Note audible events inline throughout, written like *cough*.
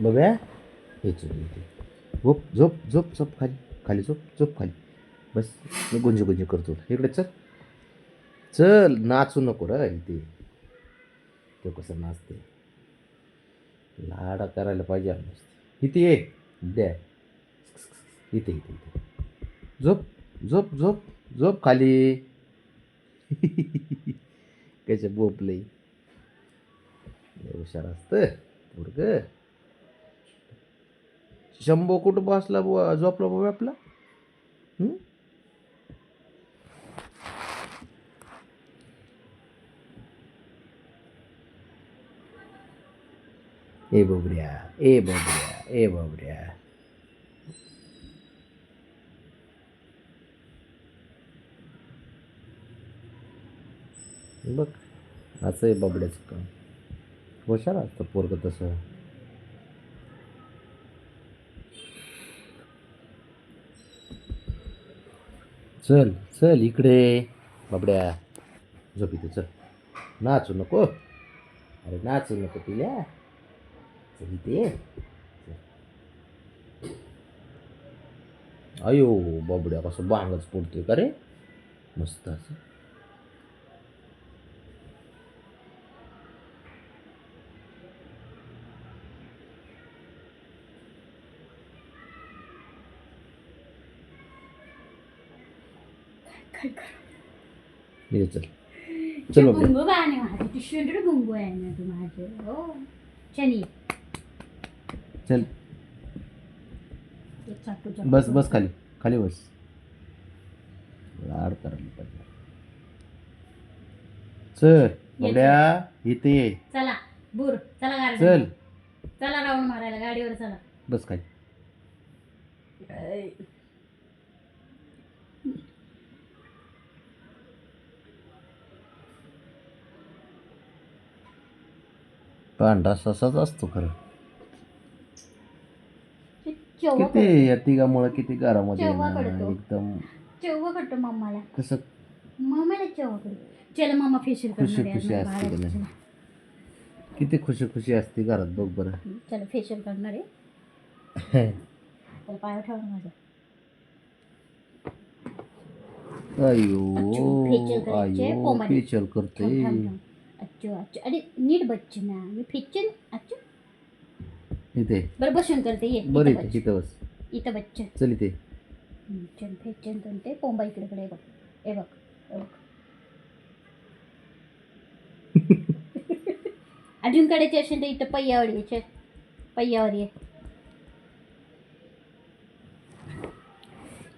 बघ्या. हे झोप इथे. झोप. झोप झोप झोप खाली खाली झोप झोप खाली. बस मी गुंजी गुंज करतो. इकडे चल. चल नाचू नको रे ते तो कसं नाचते लाडा करायला पाहिजे आपण इथे ये. द्या. इथे इथे इथे. झोप झोप झोप झोप खाली. *laughs* कशा बोपले हुशार असतं? पोरग. शंभो कुठं बसला बुवा झोपला बाबा आपला? ए बोबड्या ए बोबड्या ए बोबड्या. बघ असं आहे बाबड्याचं काम. हुशार असतं पोरग तसं. चल चल इकडे. बाबड्या. झोप इथे चल. नाचू नको. अरे नाचू नको तिल्या चल इथे. अयो बाबड्या कसं बांगच पडतोय का रे? मस्त असं. इथे चल. *laughs* चल माझे तू आहे ना तू माझे. हो. चल. एक. बस बस खाली. खाली बस. लाड करायला पाहिजे चल बाबड्या इथे ये. चला बुर चला गाडी. चल. चला राऊंड मारायला गाडीवर चला. बस खाली. पांढरा ससाच असतो खरं. किती या तिघामुळे किती घरामध्ये पडतो. एकदम. चेव्हा करतो मम्माला कसं? मम्माला चेव्हा करतो. चल मम्मा फेशियल खुशी करणार आहे खुशी आज असते नाही? किती खुशी खुशी असते घरात बघ बरं. चल फेशियल करणार आहे. *laughs* पाय ठेवा अयो फेशियल करायचे, कोंबडी. फेशियल करते थांब, थांब, थांब. अच्छो अरे नीट बच्चे ना मी अच्छो. इथे. बरं बसून करते ये बरं इथं इथे बस. इथं बस. इथं बच्चे चल. इथे. हं, चल फेशियल करते कोंबा इकडे कडे बघ. हे बघ हे बघ. *laughs* अजून काढायचे असेल तर इथं पय्यावर यायचे पय्यावर ये.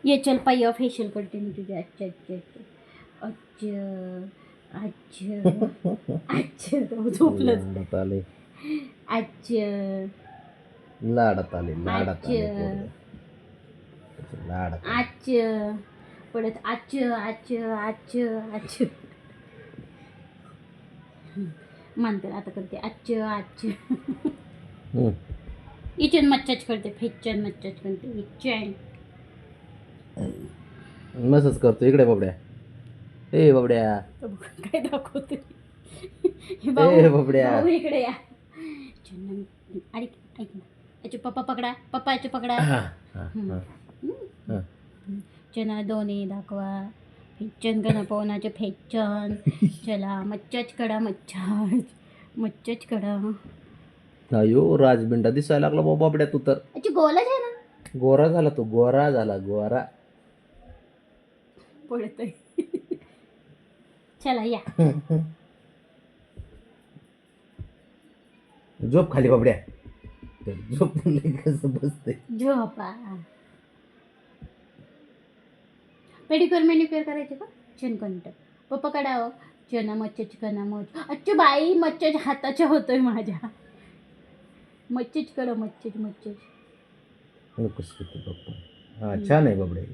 ये चल पय्या फेशियल करते मी तुझे. अच्छा अच्छा अच्छा. अच्छा. अच्छा अच्छा *laughs* तो झोपलंच लाडात आले अच्छा लाडात आले लाडात आले अच्छा. पोरं. लाडात. अच्छा परत अच्छा अच्छा अच्छा अच्छा मानते आता करते अच्छा अच्छा हम्म. इचन मच्छाच करते फेचन मच्छाच करते इचन मस्तच करतो इकडे बाबड्या ए बाबड्या. काय दाखवते हे ए बाबड्या. भाऊ इकडे या. चल, अरे ऐक ना. याचे पप्पा पकडा. पप्पा याचे पकडा. चना दोन्ही दाखवा. फेचन कना पवनाचे फेचन. चला मच्छाच कडा मच्छाच मच्छाच कडा अयो राजबिंडा दिसायला लागला बाबा बाबड्या तू तर. गोलाच आहे ना गोरा झाला तो गोरा झाला गोरा. पडत चला या. *laughs* झोप खाली बाबड्या. झोप कसं बसते झोपा पेडिक्युअर मेनिक्युअर करायचे का? चनकंट पप्पा कडावं चना मच्छच कना मच. अच्छा बाई मच्छच हाताच्या होतोय माझ्या. मच्छच कड मच्छच मच्छच. किती पप्पा. हा छान आहे बाबड्या.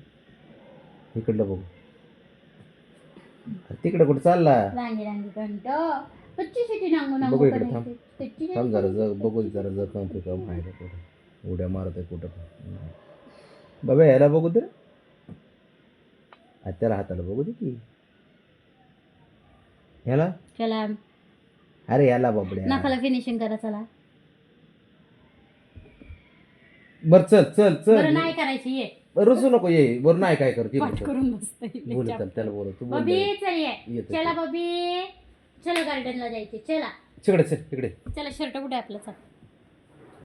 इकडलं बघू. तिकडे कुठं चालला? रांगी रांगी कंट कच्ची सिटी नांगू नांगू बघू इकडे करायचे. कच्ची थांब जरा जग बघू. जरा जखम आहे का कुठं? उड्या मारत आहे कुठं पण. बाबा याला बघू दे त्याला हाताला बघू दे की. ह्याला चला अरे याला बाबड्या नाकाला फिनिशिंग करा चला. बर चल चल बरं चल नाही करायचं ये. रुसू नको ये बरं नाही काय करते करून बसतोय बोल चल त्याला बोल तू बोल बबी चल ये. येतो. चला बबी. चला गार्डनला जायचे चला. तिकडे चल इकडे. चला शर्ट कुठे आपलं? चल.